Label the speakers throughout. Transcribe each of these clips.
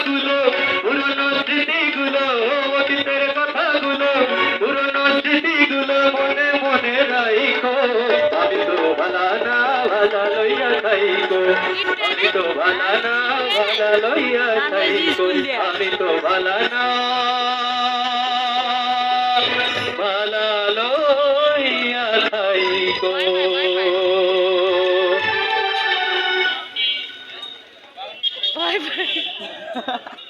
Speaker 1: কথাগুলো, পুরনো স্মৃতিগুলো অতীতের কথাগুলো, পুরনো স্মৃতিগুলো মনে মনে রাইখো। আমি তো ভালা না, ভালা লইয়া খাইকো আমি তো ভালা না, ভালা লইয়া খাইকো আমি তো ভালা না, ভালা লইয়া খাইকো Vai, vai.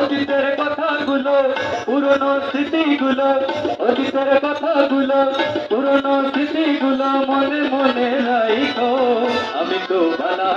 Speaker 1: অতীতের কথাগুলো পুরনো স্মৃতিগুলো অতীতের কথাগুলো পুরনো স্মৃতিগুলো মনে মনে রাইখো। আমি তো ভালা